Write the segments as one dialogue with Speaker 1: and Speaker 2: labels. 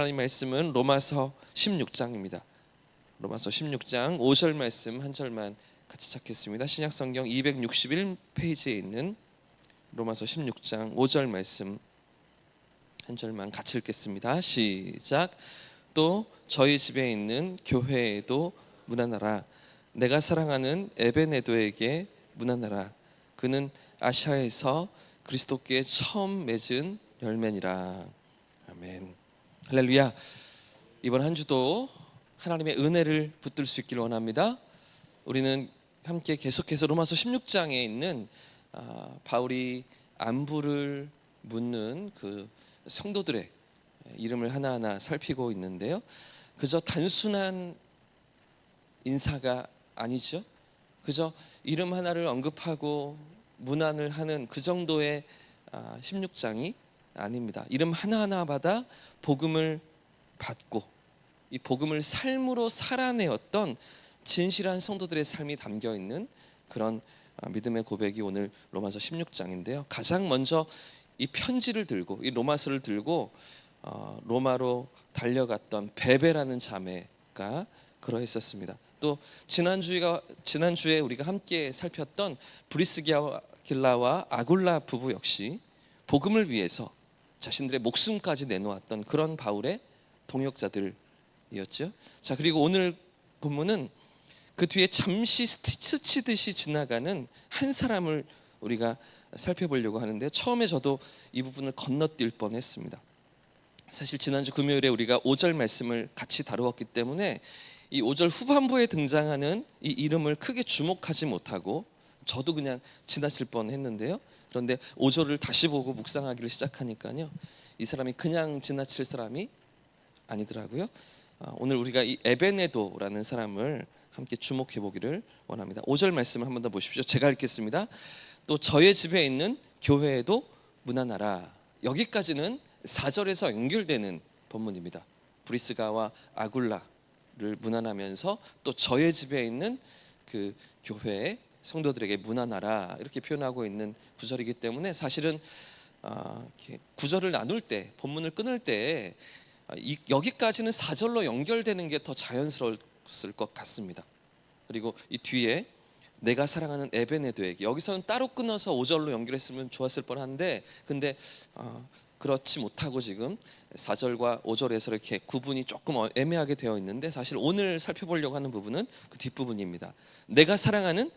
Speaker 1: 하나님 말씀은 로마서 16장입니다. 로마서 16장 5절 말씀 한 절만 같이 찾겠습니다. 신약 성경 261페이지에 있는 로마서 16장 5절 말씀 한 절만 같이 읽겠습니다. 시작. 또 저희 집에 있는 교회에도 문안하라. 내가 사랑하는 에베네도에게 문안하라. 그는 아시아에서 그리스도께 처음 맺은 열매니라. 아멘. 할렐루야. 이번 한 주도 하나님의 은혜를 붙들 수 있기를 원합니다. 우리는 함께 계속해서 로마서 16장에 있는 아, 바울이 안부를 묻는 그 성도들의 이름을 하나하나 살피고 있는데요. 그저 단순한 인사가 아니죠. 그저 이름 하나를 언급하고 문안을 하는 그 정도의 아, 16장이 아닙니다. 이름 하나하나마다 복음을 받고 이 복음을 삶으로 살아내었던 진실한 성도들의 삶이 담겨 있는 그런 아, 믿음의 고백이 오늘 로마서 16장인데요. 가장 먼저 이 편지를 들고 이 로마서를 들고 어, 로마로 달려갔던 베베라는 자매가 그러했었습니다. 또 지난주가 지난주에 우리가 함께 살폈던 브리스길라와 아굴라 부부 역시 복음을 위해서 자신들의 목숨까지 내놓았던 그런 바울의 동역자들이었죠. 자 그리고 오늘 본문은 그 뒤에 잠시 스치듯이 지나가는 한 사람을 우리가 살펴보려고 하는데 처음에 저도 이 부분을 건너뛸 뻔했습니다. 사실 지난주 금요일에 우리가 5절 말씀을 같이 다루었기 때문에 이 5절 후반부에 등장하는 이 이름을 크게 주목하지 못하고 저도 그냥 지나칠 뻔했는데요. 그런데 5절을 다시 보고 묵상하기를 시작하니까요. 이 사람이 그냥 지나칠 사람이 아니더라고요. 아, 오늘 우리가 이 에베네도라는 사람을 함께 주목해 보기를 원합니다. 5절 말씀을 한 번 더 보십시오. 제가 읽겠습니다. 또 저의 집에 있는 교회에도 문안하라. 여기까지는 4절에서 연결되는 본문입니다. 브리스가와 아굴라를 문안하면서 또 저의 집에 있는 그 교회의 성도들에게 문안하라 이렇게 표현하고 있는 구절이기 때문에 사실은 아, 구절을 나눌 때 본문을 끊을 때 아, 이, 여기까지는 4절로 연결되는 게 더 자연스러웠을 것 같습니다. 그리고 이 뒤에 내가 사랑하는 에베네도에게 여기서는 따로 끊어서 5절로 연결했으면 좋았을 뻔한데 근데 어, 그렇지 못하고 지금 4절과 5절에서 이렇게 구분이 조금 어- 애매하게 되어 있는데 사실 오늘 살펴보려고 하는 부분은 그 뒷부분입니다. 내가 사랑하는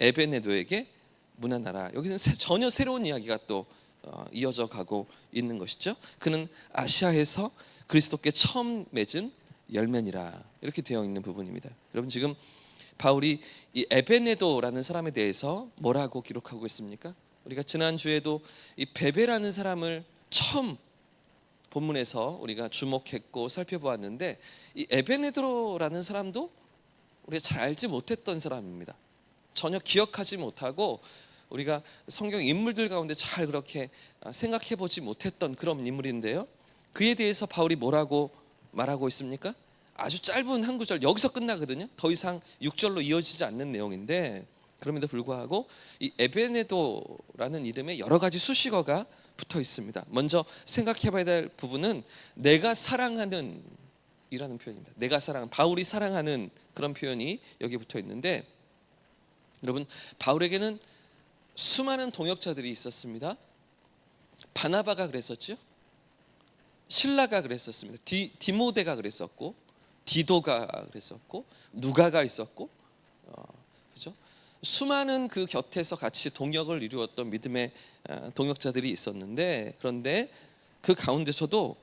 Speaker 1: 에베네도에게 문안하라. 여기서는 새- 전혀 새로운 이야기가 또 어, 이어져 가고 있는 것이죠. 그는 아시아에서 그리스도께 처음 맺은 열매니라 이렇게 되어 있는 부분입니다. 여러분 지금 바울이 이 에베네도라는 사람에 대해서 뭐라고 기록하고 있습니까? 우리가 지난 주에도 이 베베라는 사람을 처음 본문에서 우리가 주목했고 살펴보았는데 이 에베네도라는 사람도 우리가 잘 알지 못했던 사람입니다. 전혀 기억하지 못하고 우리가 성경 인물들 가운데 잘 그렇게 아, 생각해 보지 못했던 그런 인물인데요. 그에 대해서 바울이 뭐라고 말하고 있습니까? 아주 짧은 한 구절 여기서 끝나거든요. 더 이상 6절로 이어지지 않는 내용인데 그럼에도 불구하고 이 에베네도라는 이름에 여러 가지 수식어가 붙어 있습니다. 먼저 생각해 봐야 될 부분은 내가 사랑하는 이라는 표현입니다. 내가 사랑 바울이 사랑하는 그런 표현이 여기 붙어 있는데 여러분 바울에게는 수많은 동역자들이 있었습니다. 바나바가 그랬었죠. 신라가 그랬었습니다. 디, 디모데가 그랬었고 디도가 그랬었고 누가가 있었고 어, 그죠? 수많은 그 곁에서 같이 동역을 이루었던 믿음의 어, 동역자들이 있었는데 그런데 그 가운데서도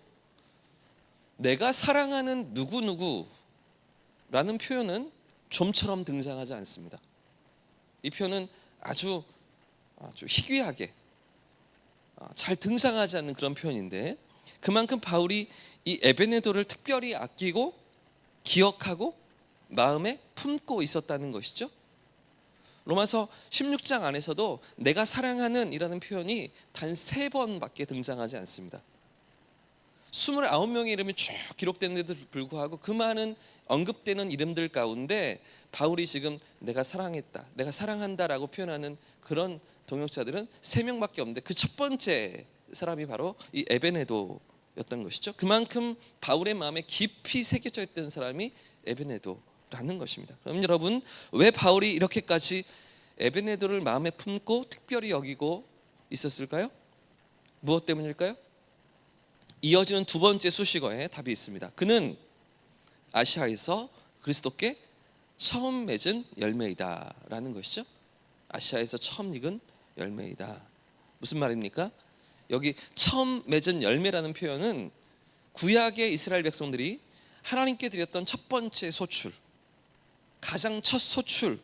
Speaker 1: 내가 사랑하는 누구 누구라는 표현은 좀처럼 등장하지 않습니다. 이 표현은 아주 아주 희귀하게 아, 잘 등장하지 않는 그런 표현인데 그만큼 바울이 이 에베네도를 특별히 아끼고 기억하고 마음에 품고 있었다는 것이죠. 로마서 16장 안에서도 내가 사랑하는 이라는 표현이 단 세 번밖에 등장하지 않습니다. 29명의 이름이 쭉 기록되는데도 불구하고 그 많은 언급되는 이름들 가운데 바울이 지금 내가 사랑했다, 내가 사랑한다라고 표현하는 그런 동역자들은 세 명밖에 없는데 그 첫 번째 사람이 바로 이 에베네도 에베네도였던 것이죠. 그만큼 바울의 마음에 깊이 새겨져 있던 사람이 에베네도라는 것입니다. 그럼 여러분 왜 바울이 이렇게까지 에베네도를 마음에 품고 특별히 여기고 있었을까요? 무엇 때문일까요? 이어지는 두 번째 수식어에 답이 있습니다. 그는 아시아에서 그리스도께 처음 맺은 열매이다라는 것이죠. 아시아에서 처음 익은 열매이다. 무슨 말입니까? 여기 처음 맺은 열매라는 표현은 구약의 이스라엘 백성들이 하나님께 드렸던 첫 번째 소출, 가장 첫 소출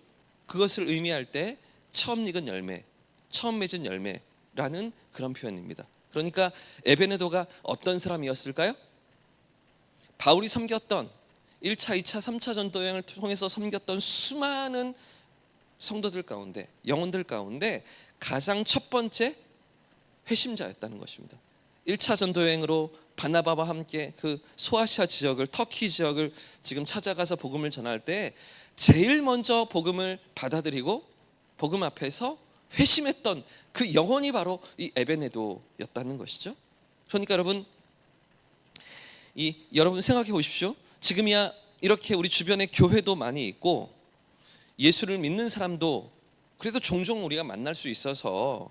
Speaker 1: 그것을 의미할 때 처음 익은 열매, 처음 맺은 열매라는 그런 표현입니다. 그러니까 에베네도가 어떤 사람이었을까요? 바울이 섬겼던 1차, 2차, 3차 전도 여행을 통해서 섬겼던 수많은 성도들 가운데 영혼들 가운데 가장 첫 번째 회심자였다는 것입니다. 1차 전도 여행으로 바나바와 함께 그 소아시아 지역을 터키 지역을 지금 찾아가서 복음을 전할 때 제일 먼저 복음을 받아들이고 복음 앞에서 회심했던 그 영혼이 바로 이 에베네도였다는 것이죠. 그러니까 여러분 이 여러분 생각해 보십시오. 지금이야 이렇게 우리 주변에 교회도 많이 있고 예수를 믿는 사람도 그래도 종종 우리가 만날 수 있어서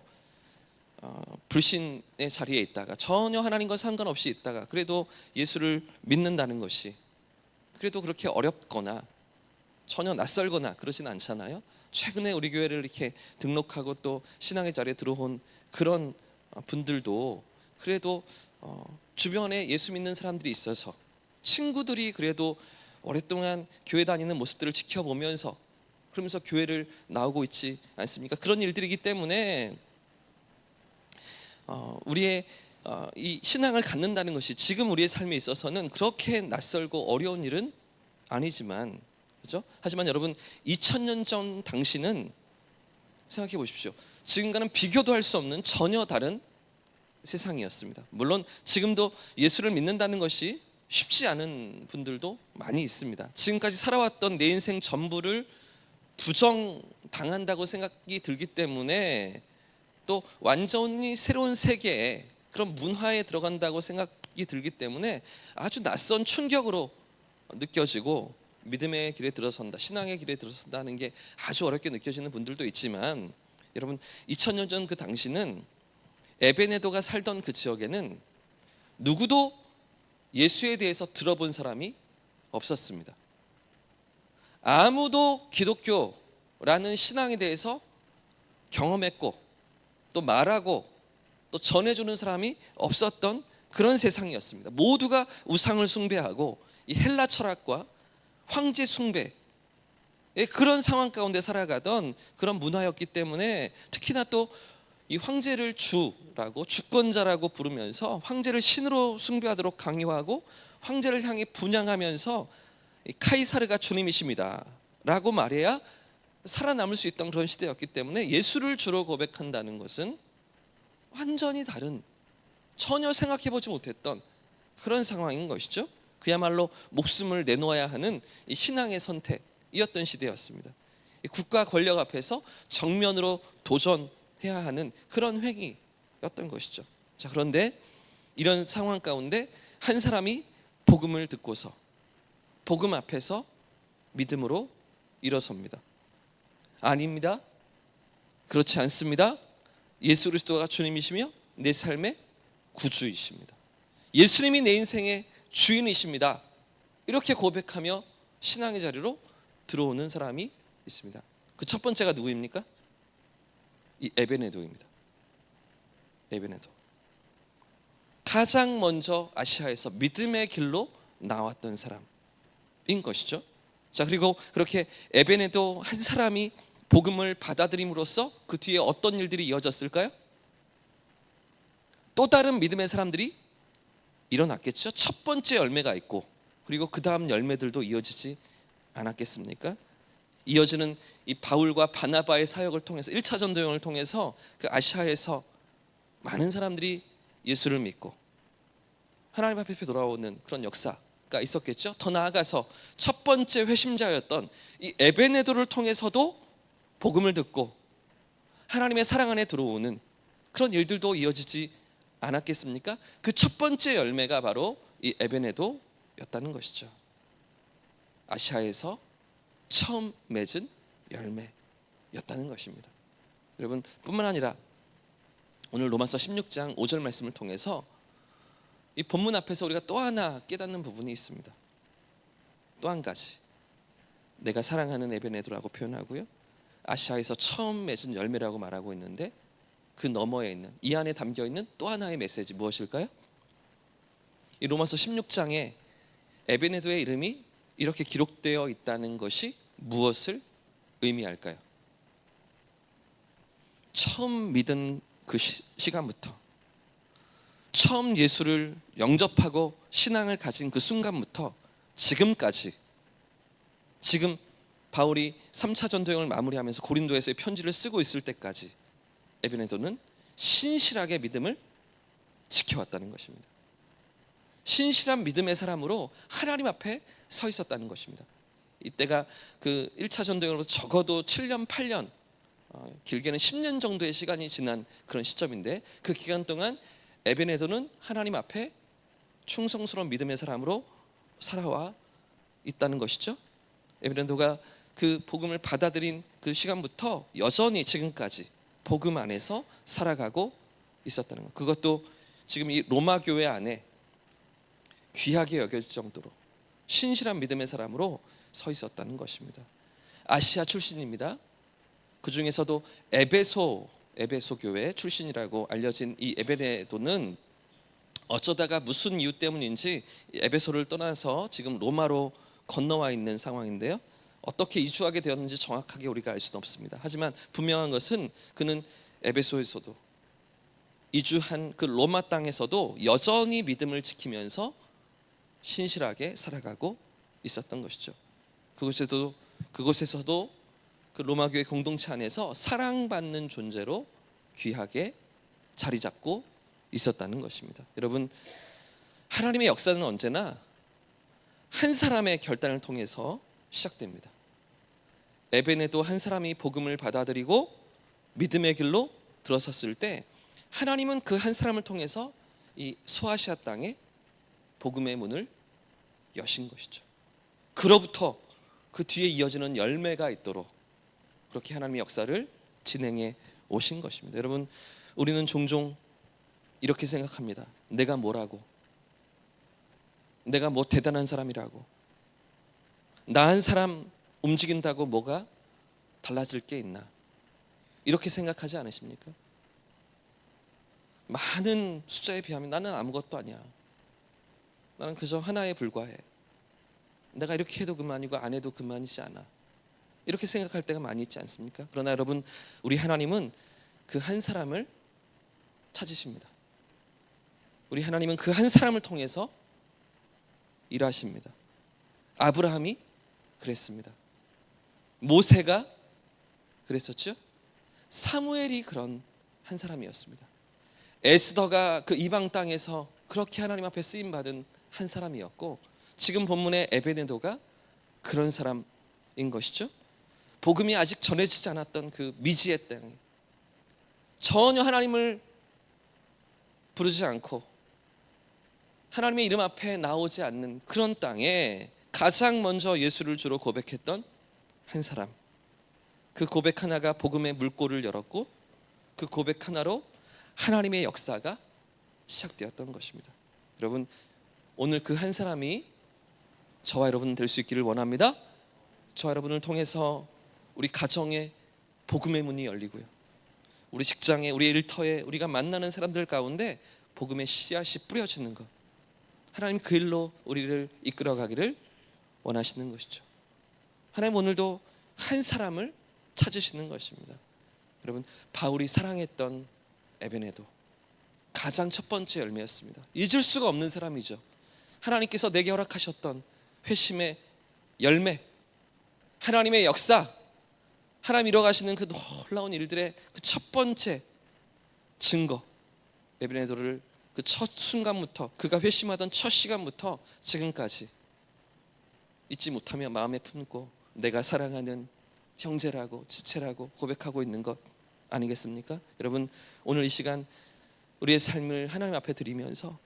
Speaker 1: 어, 불신의 자리에 있다가 전혀 하나님과 상관없이 있다가 그래도 예수를 믿는다는 것이 그래도 그렇게 어렵거나 전혀 낯설거나 그러진 않잖아요. 최근에 우리 교회를 이렇게 등록하고 또 신앙의 자리에 들어온 그런 어, 분들도 그래도 어, 주변에 예수 믿는 사람들이 있어서 친구들이 그래도 오랫동안 교회 다니는 모습들을 지켜보면서 그러면서 교회를 나오고 있지 않습니까? 그런 일들이기 때문에 어, 우리의 어, 이 신앙을 갖는다는 것이 지금 우리의 삶에 있어서는 그렇게 낯설고 어려운 일은 아니지만 그렇죠? 하지만 여러분 2000년 전 당시는 생각해 보십시오. 지금과는 비교도 할 수 없는 전혀 다른 세상이었습니다. 물론 지금도 예수를 믿는다는 것이 쉽지 않은 분들도 많이 있습니다. 지금까지 살아왔던 내 인생 전부를 부정 당한다고 생각이 들기 때문에 또 완전히 새로운 세계에 그런 문화에 들어간다고 생각이 들기 때문에 아주 낯선 충격으로 느껴지고 믿음의 길에 들어선다, 신앙의 길에 들어선다는 게 아주 어렵게 느껴지는 분들도 있지만 여러분 2000년 전 그 당시는 에베네도가 살던 그 지역에는 누구도 예수에 대해서 들어본 사람이 없었습니다. 아무도 기독교라는 신앙에 대해서 경험했고 또 말하고 또 전해주는 사람이 없었던 그런 세상이었습니다. 모두가 우상을 숭배하고 이 헬라 철학과 황제 숭배 그런 상황 가운데 살아가던 그런 문화였기 때문에 특히나 또 이 황제를 주라고 주권자라고 부르면서 황제를 신으로 숭배하도록 강요하고 황제를 향해 분양하면서 카이사르가 주님이십니다라고 말해야 살아남을 수 있던 그런 시대였기 때문에 예수를 주로 고백한다는 것은 완전히 다른 전혀 생각해 보지 못했던 그런 상황인 것이죠. 그야말로 목숨을 내놓아야 하는 신앙의 선택이었던 시대였습니다. 국가 권력 앞에서 정면으로 도전 해야 하는 그런 행위였던 것이죠. 자 그런데 이런 상황 가운데 한 사람이 복음을 듣고서 복음 앞에서 믿음으로 일어섭니다. 아닙니다. 그렇지 않습니다. 예수 그리스도가 주님이시며 내 삶의 구주이십니다. 예수님이 내 인생의 주인이십니다. 이렇게 고백하며 신앙의 자리로 들어오는 사람이 있습니다. 그 첫 번째가 누구입니까? 이 에베네도입니다. 에베네도. 가장 먼저 아시아에서 믿음의 길로 나왔던 사람인 것이죠. 자 그리고 그렇게 에베네도 한 사람이 복음을 받아들임으로써 그 뒤에 어떤 일들이 이어졌을까요? 또 다른 믿음의 사람들이 일어났겠죠. 첫 번째 열매가 있고 그리고 그 다음 열매들도 이어지지 않았겠습니까? 이어지는 이 바울과 바나바의 사역을 통해서 1차 전도여행을 통해서 그 아시아에서 많은 사람들이 예수를 믿고 하나님 앞에 돌아오는 그런 역사가 있었겠죠. 더 나아가서 첫 번째 회심자였던 이 에베네도를 통해서도 복음을 듣고 하나님의 사랑 안에 들어오는 그런 일들도 이어지지 않았겠습니까? 그 첫 번째 열매가 바로 이 에베네도였다는 것이죠. 아시아에서 처음 맺은 열매였다는 것입니다. 여러분 뿐만 아니라 오늘 로마서 16장 5절 말씀을 통해서 이 본문 앞에서 우리가 또 하나 깨닫는 부분이 있습니다. 또 한 가지 내가 사랑하는 에베네도라고 표현하고요. 아시아에서 처음 맺은 열매라고 말하고 있는데 그 너머에 있는 이 안에 담겨 있는 또 하나의 메시지 무엇일까요? 이 로마서 16장에 에베네도의 이름이 이렇게 기록되어 있다는 것이 무엇을 의미할까요? 처음 믿은 그 시, 시간부터 처음 예수를 영접하고 신앙을 가진 그 순간부터 지금까지 지금 바울이 3차 전도 여행을 마무리하면서 고린도에서의 편지를 쓰고 있을 때까지 에베네도는 신실하게 믿음을 지켜왔다는 것입니다. 신실한 믿음의 사람으로 하나님 앞에 서 있었다는 것입니다. 이때가 그 1차 전도 여행으로부터 적어도 7년, 8년 어, 길게는 10년 정도의 시간이 지난 그런 시점인데 그 기간 동안 에베네도는 하나님 앞에 충성스러운 믿음의 사람으로 살아와 있다는 것이죠. 에베네도가 그 복음을 받아들인 그 시간부터 여전히 지금까지 복음 안에서 살아가고 있었다는 것. 그것도 지금 이 로마 교회 안에 귀하게 여겨질 정도로 신실한 믿음의 사람으로 서 있었다는 것입니다. 아시아 출신입니다. 그 중에서도 에베소 에베소 교회 출신이라고 알려진 이 에베네도는 어쩌다가 무슨 이유 때문인지 에베소를 떠나서 지금 로마로 건너와 있는 상황인데요. 어떻게 이주하게 되었는지 정확하게 우리가 알 수는 없습니다. 하지만 분명한 것은 그는 에베소에서도 이주한 그 로마 땅에서도 여전히 믿음을 지키면서 신실하게 살아가고 있었던 것이죠. 그곳에도 그곳에서도 그 로마 교회 공동체 안에서 사랑받는 존재로 귀하게 자리 잡고 있었다는 것입니다. 여러분 하나님의 역사는 언제나 한 사람의 결단을 통해서 시작됩니다. 에벤에도 한 사람이 복음을 받아들이고 믿음의 길로 들어섰을 때 하나님은 그 한 사람을 통해서 이 소아시아 땅에 복음의 문을 여신 것이죠. 그로부터 그 뒤에 이어지는 열매가 있도록 그렇게 하나님의 역사를 진행해 오신 것입니다. 여러분 우리는 종종 이렇게 생각합니다. 내가 뭐라고? 내가 뭐 대단한 사람이라고? 나 한 사람 움직인다고 뭐가 달라질 게 있나? 이렇게 생각하지 않으십니까? 많은 숫자에 비하면 나는 아무것도 아니야. 나는 그저 하나에 불과해. 내가 이렇게 해도 그만이고 안 해도 그만이지 않아. 이렇게 생각할 때가 많이 있지 않습니까? 그러나 여러분, 우리 하나님은 그 한 사람을 찾으십니다. 우리 하나님은 그 한 사람을 통해서 일하십니다. 아브라함이 그랬습니다. 모세가 그랬었죠. 사무엘이 그런 한 사람이었습니다. 에스더가 그 이방 땅에서 그렇게 하나님 앞에 쓰임 받은 한 사람이었고 지금 본문의 에베네도가 그런 사람인 것이죠. 복음이 아직 전해지지 않았던 그 미지의 땅에 전혀 하나님을 부르지 않고 하나님의 이름 앞에 나오지 않는 그런 땅에 가장 먼저 예수를 주로 고백했던 한 사람. 그 고백 하나가 복음의 물꼬를 열었고 그 고백 하나로 하나님의 역사가 시작되었던 것입니다. 여러분 오늘 그 한 사람이 저와 여러분 될 수 있기를 원합니다. 저와 여러분을 통해서 우리 가정에 복음의 문이 열리고요. 우리 직장에 우리 일터에 우리가 만나는 사람들 가운데 복음의 씨앗이 뿌려지는 것. 하나님 그 일로 우리를 이끌어 가기를 원하시는 것이죠. 하나님 오늘도 한 사람을 찾으시는 것입니다. 여러분 바울이 사랑했던 에베네도 가장 첫 번째 열매였습니다. 잊을 수가 없는 사람이죠. 하나님께서 내게 허락하셨던 회심의 열매, 하나님의 역사, 하나님 이뤄가시는 그 놀라운 일들의 그 첫 번째 증거, 에베네도를 그 첫 순간부터 그가 회심하던 첫 시간부터 지금까지 잊지 못하며 마음에 품고 내가 사랑하는 형제라고 지체라고 고백하고 있는 것 아니겠습니까? 여러분 오늘 이 시간 우리의 삶을 하나님 앞에 드리면서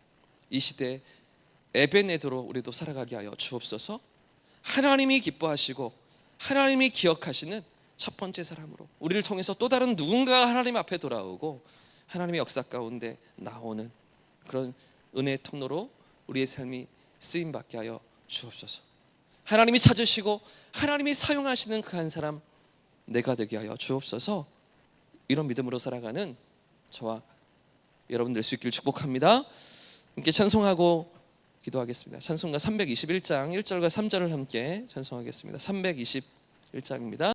Speaker 1: 이 시대 에 베네도로 우리도 살아가게 하여 주옵소서. 하나님이 기뻐하시고 하나님이 기억하시는 첫 번째 사람으로 우리를 통해서 또 다른 누군가가 하나님 앞에 돌아오고 하나님의 역사 가운데 나오는 그런 은혜의 통로로 우리의 삶이 쓰임 받게 하여 주옵소서. 하나님이 찾으시고 하나님이 사용하시는 그 한 사람 내가 되게 하여 주옵소서. 이런 믿음으로 살아가는 저와 여러분 될 수 있길 축복합니다. 함께 찬송하고 기도하겠습니다. 찬송가 321장 1절과 3절을 함께 찬송하겠습니다. 321장입니다.